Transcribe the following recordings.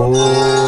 Oh.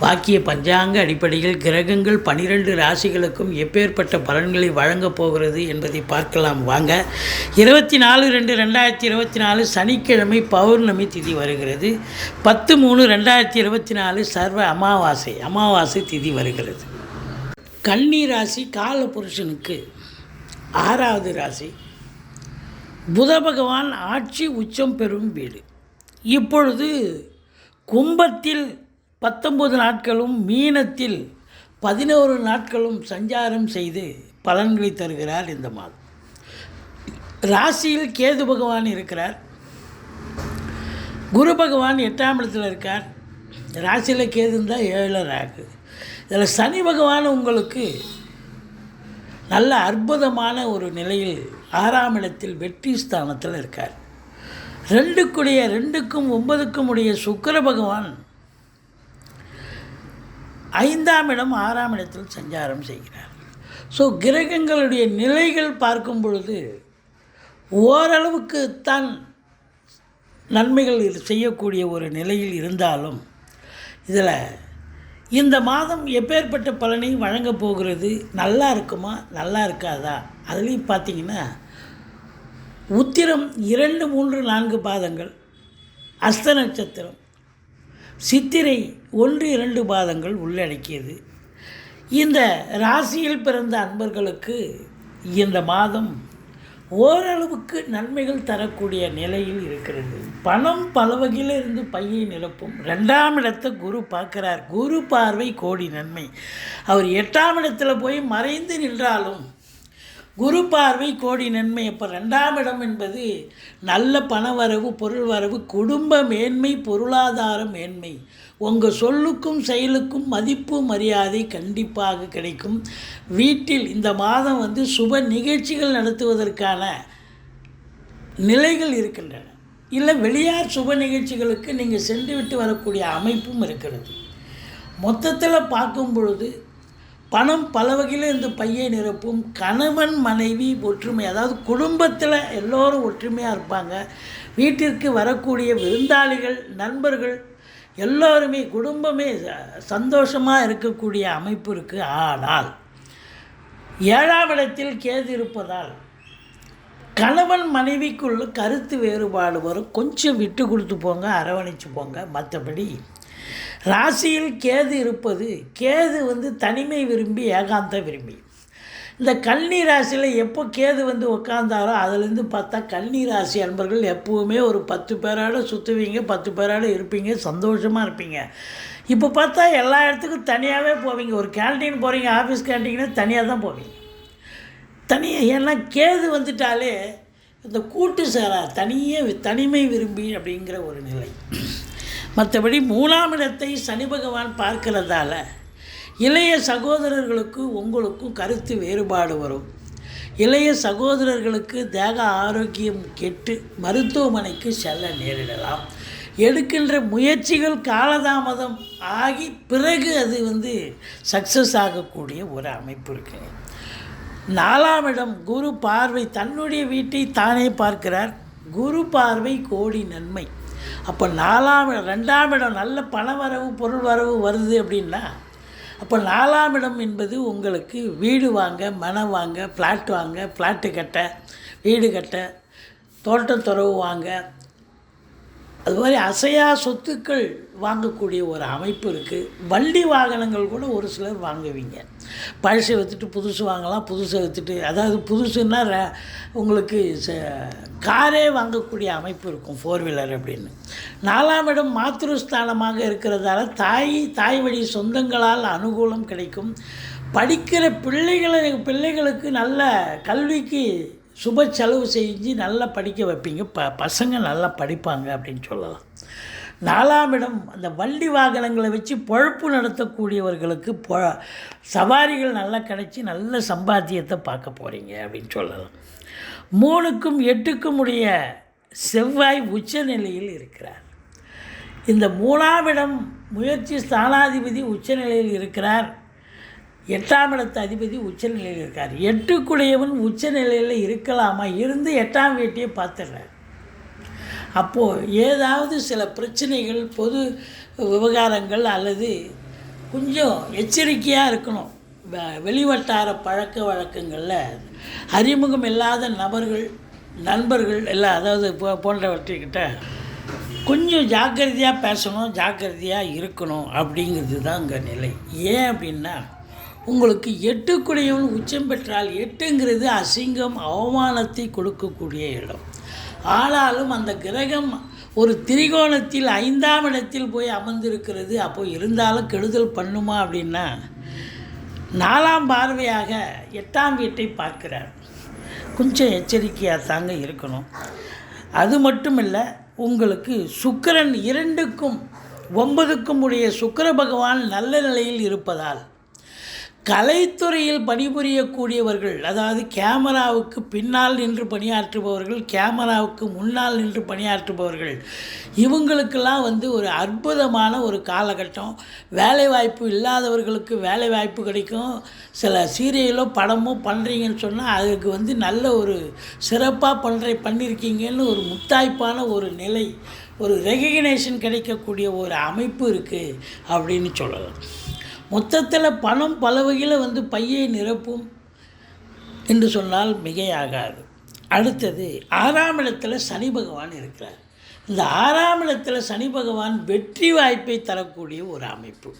வாக்கிய பஞ்சாங்க அடிப்படையில் கிரகங்கள் பனிரெண்டு ராசிகளுக்கும் எப்பேற்பட்ட பலன்களை வழங்கப் போகிறது என்பதை பார்க்கலாம். வாங்க. இருபத்தி நாலு ரெண்டு ரெண்டாயிரத்தி இருபத்தி நாலு சனிக்கிழமை பௌர்ணமி திதி வருகிறது. பத்து மூணு ரெண்டாயிரத்தி இருபத்தி நாலு சர்வ அமாவாசை அமாவாசை திதி வருகிறது. கன்னி ராசி கால புருஷனுக்கு ஆறாவது ராசி. புத பகவான் ஆட்சி உச்சம் பெறும் வீடு. இப்பொழுது கும்பத்தில் பத்தொம்பது நாட்களும் மீனத்தில் பதினோரு நாட்களும் சஞ்சாரம் செய்து பலன்களை தருகிறார் இந்த மாதம். ராசியில் கேது பகவான் இருக்கிறார். குரு பகவான் எட்டாம் இடத்தில் இருக்கார். ராசியில் கேது இருந்தால் ஏழில் ராகு இதில் சனி பகவான் உங்களுக்கு நல்ல அற்புதமான ஒரு நிலையில் ஆறாம் இடத்தில் வெற்றி ஸ்தானத்தில் இருக்கார். ரெண்டுக்குடைய ரெண்டுக்கும் ஒன்பதுக்கும் உடைய சுக்கர பகவான் ஐந்தாம் இடம் ஆறாம் இடத்தில் சஞ்சாரம் செய்கிறார். ஸோ கிரகங்களுடைய நிலைகள் பார்க்கும் பொழுது ஓரளவுக்கு தான் நன்மைகள் செய்யக்கூடிய ஒரு நிலையில் இருந்தாலும் இதில் இந்த மாதம் எப்பேற்பட்ட பலனை வழங்கப் போகிறது நல்லா இருக்குமா நல்லா இருக்காதா? அதுலேயும் பார்த்தீங்கன்னா உத்திரம் இரண்டு மூன்று நான்கு பாதங்கள் அஸ்த நட்சத்திரம் சித்திரை ஒன்று இரண்டு பாதங்கள் உள்ளடக்கியது. இந்த ராசியில் பிறந்த அன்பர்களுக்கு இந்த மாதம் ஓரளவுக்கு நன்மைகள் தரக்கூடிய நிலையில் இருக்கிறது. பணம் பல வகையில் இருந்து பையை நிரப்பும். ரெண்டாம் இடத்தை குரு பார்க்கிறார். குரு பார்வை கோடி நன்மை. அவர் எட்டாம் இடத்துல போய் மறைந்து நின்றாலும் குரு பார்வை கோடி நன்மை. அப்போ ரெண்டாம் இடம் என்பது நல்ல பண வரவு பொருள் வரவு குடும்ப மேன்மை பொருளாதார மேன்மை. உங்கள் சொல்லுக்கும் செயலுக்கும் மதிப்பு மரியாதை கண்டிப்பாக கிடைக்கும். வீட்டில் இந்த மாதம் வந்து சுப நிகழ்ச்சிகள் நடத்துவதற்கான நிலைகள் இருக்கின்றன. இல்லை வெளியார் சுப நிகழ்ச்சிகளுக்கு நீங்கள் சென்று விட்டு வரக்கூடிய அமைப்பும் இருக்கிறது. மொத்தத்தில் பார்க்கும் பொழுது பணம் பல வகையில் இந்த பையை நிரப்பும் கணவன் மனைவி ஒற்றுமை அதாவது குடும்பத்தில் எல்லோரும் ஒற்றுமையாக இருப்பாங்க. வீட்டிற்கு வரக்கூடிய விருந்தாளிகள் நண்பர்கள் எல்லோருமே குடும்பமே சந்தோஷமாக இருக்கக்கூடிய அமைப்பு இருக்குது ஆனால் ஏழாம் இடத்தில் கேது இருப்பதால் கணவன் மனைவிக்குள்ள கருத்து வேறுபாடு வரும். கொஞ்சம் விட்டு கொடுத்து போங்க அரவணைச்சு போங்க. மற்றபடி ராசியில் கேது இருப்பது கேது வந்து தனிமை விரும்பி ஏகாந்த விரும்பி. இந்த கல்னி ராசியில் எப்போ கேது வந்து உட்காந்தாரோ அதுலேருந்து பார்த்தா கல்னி ராசி அன்பர்கள் எப்போவுமே ஒரு பத்து பேரோட சுற்றுவீங்க பத்து பேரோட இருப்பீங்க சந்தோஷமாக இருப்பீங்க. இப்போ பார்த்தா எல்லா இடத்துக்கும் தனியாகவே போவீங்க. ஒரு கேன்டீன் போகிறீங்க ஆஃபீஸ் கேன்டீன்னா தனியாக தான் போவீங்க. தனியாக ஏன்னா கேது வந்துட்டாலே இந்த கூட்டு சேரா தனியே தனிமை விரும்பி அப்படிங்கிற ஒரு நிலை. மற்றபடி மூணாம் இடத்தை சனி பகவான் பார்க்கிறதால இளைய சகோதரர்களுக்கு உங்களுக்கும் கருத்து வேறுபாடு வரும். இளைய சகோதரர்களுக்கு தேக ஆரோக்கியம் கெட்டு மருத்துவமனைக்கு செல்ல நேரிடலாம். எடுக்கின்ற முயற்சிகள் காலதாமதம் ஆகி பிறகு அது வந்து சக்ஸஸ் ஆகக்கூடிய ஒரு அமைப்பு இருக்குது நாலாம் இடம் குரு பார்வை தன்னுடைய வீட்டை தானே பார்க்கிறார். குரு பார்வை கோடி நன்மை. அப்போ நாலாம் இடம் ரெண்டாம் இடம் நல்ல பண வரவு பொருள் வரவு வருது அப்படின்னா அப்போ நாலாம் இடம் என்பது உங்களுக்கு வீடு வாங்க மனம் வாங்க ஃப்ளாட் வாங்க ஃப்ளாட்டு கட்ட வீடு கட்ட தோட்டத்துறவு வாங்க. அது மாதிரி அசையா சொத்துக்கள் வாங்கக்கூடிய ஒரு அமைப்பு இருக்குது வண்டி வாகனங்கள் கூட ஒரு சிலர் வாங்குவீங்க. பழசை விற்றுட்டு புதுசு வாங்கலாம் புதுசை விற்றுட்டு அதாவது புதுசுன்னா ர- உங்களுக்கு ச- காரே வாங்கக்கூடிய அமைப்பு இருக்கும் ஃபோர் வீலர் அப்படின்னு. நாலாம் இடம் மாத்திருஸ்தானமாக இருக்கிறதால தாய் தாய் வழி சொந்தங்களால் அனுகூலம் கிடைக்கும். படிக்கிற பிள்ளைகளை பிள்ளைகளுக்கு நல்ல கல்விக்கு சுப செலவு செஞ்சு நல்லா படிக்க வைப்பீங்க. ப பசங்க நல்லா படிப்பாங்க அப்படின்னு சொல்லலாம். நாலாம் இடம் அந்த வண்டி வாகனங்களை வச்சு பொழப்பு நடத்தக்கூடியவர்களுக்கு பொ சவாரிகள் நல்லா கிடைச்சி நல்ல சம்பாத்தியத்தை பார்க்க போகிறீங்க அப்படின்னு சொல்லலாம். மூணுக்கும் எட்டுக்கும் உடைய செவ்வாய் உச்ச நிலையில் இருக்கிறார். இந்த மூணாம் இடம் முயற்சி ஸ்தானாதிபதி உச்சநிலையில் இருக்கிறார். எட்டாம் இடத்து அதிபதி உச்சநிலையில் இருக்கார். எட்டுக்குடையவன் உச்சநிலையில் இருக்கலாமா? இருந்து எட்டாம் வீட்டையே பார்த்துடுறார். அப்போது ஏதாவது சில பிரச்சனைகள் பொது விவகாரங்கள் அல்லது கொஞ்சம் எச்சரிக்கையாக இருக்கணும். வெளிவட்டார பழக்க வழக்கங்களில் அறிமுகம் இல்லாத நபர்கள் நண்பர்கள் எல்லாம் அதாவது போ போன்றவற்றிக்கிட்ட கொஞ்சம் ஜாக்கிரதையாக பேசணும் ஜாக்கிரதையாக இருக்கணும் அப்படிங்கிறது தான் அங்கே நிலை. ஏன் அப்படின்னா உங்களுக்கு எட்டுக்குடையவன் உச்சம் பெற்றால் எட்டுங்கிறது அசிங்கம் அவமானத்தை கொடுக்கக்கூடிய இடம். ஆனாலும் அந்த கிரகம் ஒரு திரிகோணத்தில் ஐந்தாம் இடத்தில் போய் அமர்ந்திருக்கிறது. அப்போ இருந்தாலும் கெடுதல் பண்ணுமா அப்படின்னா நாலாம் பார்வையாக எட்டாம் வீட்டை பார்க்கிறார். கொஞ்சம் எச்சரிக்கையாக தாங்க இருக்கணும். அது மட்டும் இல்லை உங்களுக்கு சுக்கிரன் இரண்டுக்கும் ஒன்பதுக்கும் உடைய சுக்கிர பகவான் நல்ல நிலையில் இருப்பதால் கலைத்துறையில் பணிபுரியக்கூடியவர்கள் அதாவது கேமராவுக்கு பின்னால் நின்று பணியாற்றுபவர்கள் கேமராவுக்கு முன்னால் நின்று பணியாற்றுபவர்கள் இவங்களுக்கெல்லாம் வந்து ஒரு அற்புதமான ஒரு காலகட்டம். வேலைவாய்ப்பு இல்லாதவர்களுக்கு வேலைவாய்ப்பு கிடைக்கும். சில சீரியலோ படமோ பண்ணுறீங்கன்னு சொன்னால் அதுக்கு வந்து நல்ல ஒரு சிறப்பாக பண்ணுற பண்ணியிருக்கீங்கன்னு ஒரு முத்தாய்ப்பான ஒரு நிலை ஒரு ரெகக்னேஷன் கிடைக்கக்கூடிய ஒரு அமைப்பு இருக்குது அப்படின்னு சொல்லலாம். மொத்தத்தில் பணம் பல வகையில் வந்து பையை நிரப்பும் என்று சொன்னால் மிகையாகாது. அடுத்தது ஆறாம் இடத்துல சனி பகவான் இருக்கிறார். இந்த ஆறாம் இடத்துல சனி பகவான் வெற்றி வாய்ப்பை தரக்கூடிய ஒரு அமைப்பு.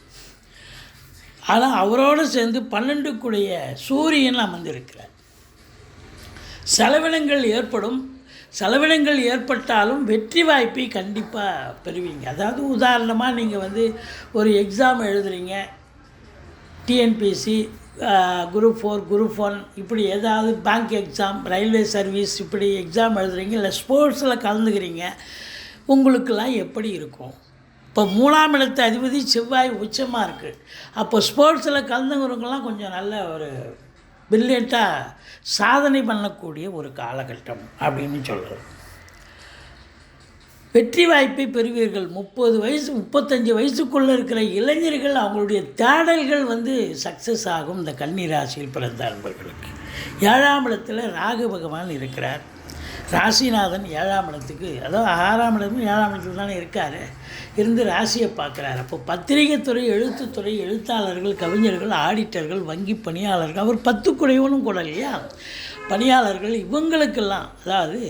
ஆனால் அவரோடு சேர்ந்து பன்னெண்டுக்குடைய சூரியன் அமர்ந்திருக்கிறார். செலவினங்கள் ஏற்படும். செலவினங்கள் ஏற்பட்டாலும் வெற்றி வாய்ப்பை கண்டிப்பாக பெறுவீங்க. அதாவது உதாரணமாக நீங்கள் வந்து ஒரு எக்ஸாம் எழுதுறீங்க. TNPSC group four group one இப்படி ஏதாவது பேங்க் எக்ஸாம் ரயில்வே சர்வீஸ் இப்படி எக்ஸாம் எழுதுறீங்க இல்லை ஸ்போர்ட்ஸில் கலந்துக்கிறீங்க உங்களுக்கெல்லாம் எப்படி இருக்கும்? இப்போ மூணாம் இடத்து அதிபதி செவ்வாய் உச்சமாக இருக்குது அப்போ ஸ்போர்ட்ஸில் கலந்துங்கிறவங்கெல்லாம் கொஞ்சம் நல்ல ஒரு பிரில்லியண்ட்டாக சாதனை பண்ணக்கூடிய ஒரு காலகட்டம் அப்படின்னு சொல்கிறோம் வெற்றி வாய்ப்பை பெறுவீர்கள். முப்பது வயசு முப்பத்தஞ்சு வயசுக்குள்ளே இருக்கிற இளைஞர்கள் அவங்களுடைய தேடல்கள் வந்து சக்ஸஸ் ஆகும். இந்த கன்னி ராசியில் பிறந்த அன்பர்களுக்கு ஏழாம் இடத்தில் ராகு பகவான் இருக்கிறார். ராசிநாதன் ஏழாம் இடத்துக்கு அதாவது ஆறாம் இடமும் ஏழாம் இடத்துல தானே இருக்கார். இருந்து ராசியை பார்க்குறாரு. அப்போ பத்திரிகைத்துறை எழுத்துத்துறை எழுத்தாளர்கள் கவிஞர்கள் ஆடிட்டர்கள் வங்கி பணியாளர்கள் அவர் பத்து குறைவனும் கூட இல்லையா? பணியாளர்கள் இவங்களுக்கெல்லாம் அதாவது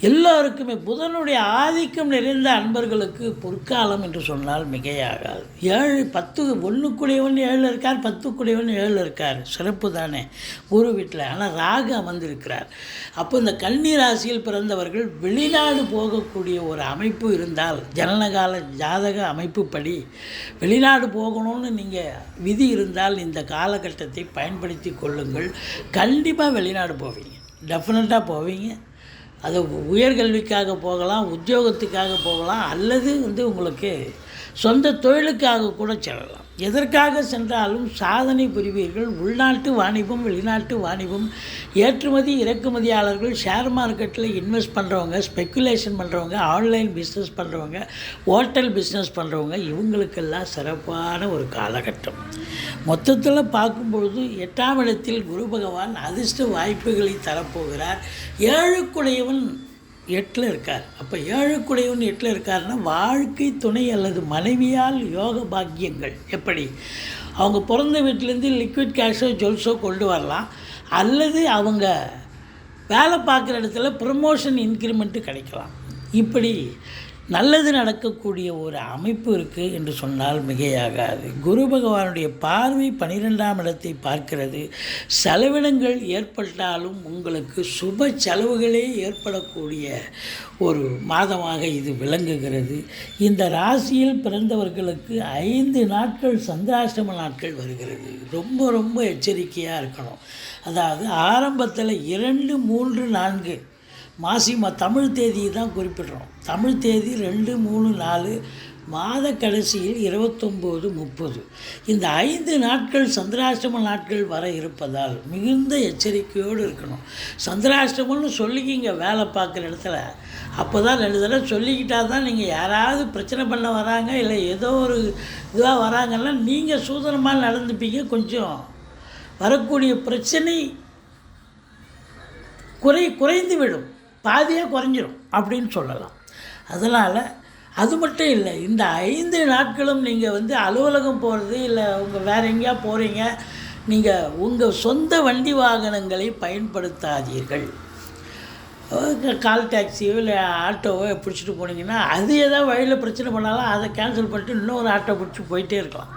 எல்லோருக்குமே புதனுடைய ஆதிக்கம் நிறைந்த அன்பர்களுக்கு பொற்காலம் என்று சொன்னால் மிகையாகாது. ஏழு பத்து ஒன்றுக்குடையவன் ஏழில் இருக்கார் பத்துக்குடையவன் ஏழில் இருக்கார். சிறப்பு தானே. குரு வீட்டில் ஆனால் ராகு அமர்ந்திருக்கிறார். அப்போ இந்த கன்னி ராசியில் பிறந்தவர்கள் வெளிநாடு போகக்கூடிய ஒரு அமைப்பு இருந்தால் ஜனனகால ஜாதக அமைப்புப்படி வெளிநாடு போகணும்னு நீங்கள் விதி இருந்தால் இந்த காலகட்டத்தை பயன்படுத்தி கொள்ளுங்கள். கண்டிப்பாக வெளிநாடு போவீங்க. டெஃபினட்டாக போவீங்க. அது உயர்கல்விக்காக போகலாம் உத்தியோகத்துக்காக போகலாம் அல்லது வந்து உங்களுக்கு சொந்த தொழிலுக்காக கூட செல்லலாம். எதற்காக சென்றாலும் சாதனை புரிவீர்கள். உள்நாட்டு வாணிபம் வெளிநாட்டு வாணிபம் ஏற்றுமதி இறக்குமதியாளர்கள் ஷேர் மார்க்கெட்டில் இன்வெஸ்ட் பண்ணுறவங்க ஸ்பெக்குலேஷன் பண்ணுறவங்க ஆன்லைன் பிஸ்னஸ் பண்ணுறவங்க ஹோட்டல் பிஸ்னஸ் பண்ணுறவங்க இவங்களுக்கெல்லாம் சிறப்பான ஒரு காலகட்டம். மொத்தத்தில் பார்க்கும்பொழுது எட்டாம் இடத்தில் குரு பகவான் அதிர்ஷ்ட வாய்ப்புகளை தரப்போகிறார். ஏழுக்குடையவன் எட்டில் இருக்கார். அப்போ ஏழுக்குடையவன் எட்டில் இருக்காருன்னா வாழ்க்கை துணை அல்லது மனைவியால் யோக பாக்கியங்கள் எப்படி? அவங்க பிறந்த வீட்டிலேருந்து லிக்விட் கேஷோ ஜுவல்ஸோ கொண்டு வரலாம். அல்லது அவங்க வேலை பார்க்குற இடத்துல ப்ரமோஷன் இன்க்ரிமெண்ட்டு கிடைக்கலாம். இப்படி நல்லது நடக்கக்கூடிய ஒரு அமைப்பு இருக்குது என்று சொன்னால் மிகையாகாது. குரு பகவானுடைய பார்வை பனிரெண்டாம் இடத்தை பார்க்கிறது. செலவினங்கள் ஏற்பட்டாலும் உங்களுக்கு சுப செலவுகளே ஏற்படக்கூடிய ஒரு மாதமாக இது விளங்குகிறது. இந்த ராசியில் பிறந்தவர்களுக்கு ஐந்து நாட்கள் சந்திராஷ்டம நாட்கள் வருகிறது. ரொம்ப ரொம்ப எச்சரிக்கையாக இருக்கணும். அதாவது ஆரம்பத்தில் இரண்டு மூன்று நான்கு மாசி தமிழ் தேதியை தான் குறிப்பிடுறோம். தமிழ் தேதி ரெண்டு மூணு நாலு மாத கடைசியில் இருபத்தொம்போது முப்பது. இந்த ஐந்து நாட்கள் சந்திராஷ்டம நாட்கள் வர இருப்பதால் மிகுந்த எச்சரிக்கையோடு இருக்கணும். சந்திராஷ்டமம்னு சொல்லிக்கிங்க வேலை பார்க்குற இடத்துல. அப்போ தான் ரெண்டு தடவை சொல்லிக்கிட்டா தான் நீங்கள் யாராவது பிரச்சனை பண்ண வராங்க இல்லை ஏதோ ஒரு இதுவாக வராங்கன்னா நீங்கள் சூதனமாக நடந்துப்பீங்க கொஞ்சம். வரக்கூடிய பிரச்சனை குறை குறைந்து விடும். பாதியாக குறைஞ்சிடும் அப்படின்னு சொல்லலாம். அதனால் அது மட்டும் இல்லை இந்த ஐந்து நாட்களும் நீங்கள் வந்து அலுவலகம் போகிறது இல்லை உங்கள் வேறு எங்கேயா போகிறீங்க நீங்கள் உங்கள் சொந்த வண்டி வாகனங்களை பயன்படுத்தாதீர்கள். கால் டாக்ஸியோ இல்லை ஆட்டோவோ பிடிச்சிட்டு போனீங்கன்னா அது ஏதாவது வழியில் பிரச்சனை பண்ணாலும் அதை கேன்சல் பண்ணிட்டு இன்னொரு ஆட்டோ பிடிச்சி போயிட்டே இருக்கலாம்.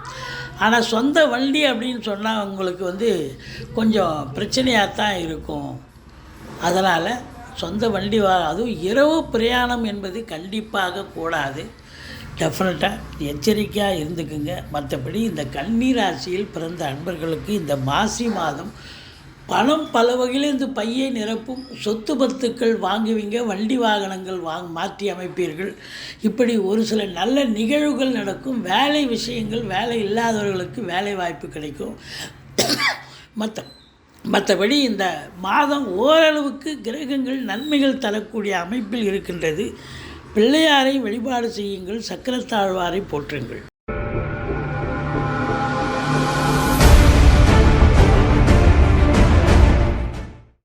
ஆனால் சொந்த வண்டி அப்படின்னு சொன்னால் உங்களுக்கு வந்து கொஞ்சம் பிரச்சனையாக தான் இருக்கும். அதனால் சொந்த வண்டி வா அதுவும் இரவு பிரயாணம் என்பது கண்டிப்பாக கூடாது. டெஃபினட்டாக எச்சரிக்கையாக இருந்துக்குங்க. மற்றபடி இந்த கன்னி ராசியில் பிறந்த அன்பர்களுக்கு இந்த மாசி மாதம் பணம் பல வகையில் இந்த பையை நிரப்பும். சொத்து பத்துக்கள் வாங்குவீங்க வண்டி வாகனங்கள் வாங் மாற்றி அமைப்பீர்கள். இப்படி ஒரு சில நல்ல நிகழ்வுகள் நடக்கும். வேலை விஷயங்கள் வேலை இல்லாதவர்களுக்கு வேலை வாய்ப்பு கிடைக்கும். மற்ற மற்றபடி இந்த மாதம் ஓரளவுக்கு கிரகங்கள் நன்மைகள் தரக்கூடிய அமைப்பில் இருக்கின்றது. பிள்ளையாரை வழிபாடு செய்யுங்கள் சக்கரத்தாழ்வாரை போற்றுங்கள்.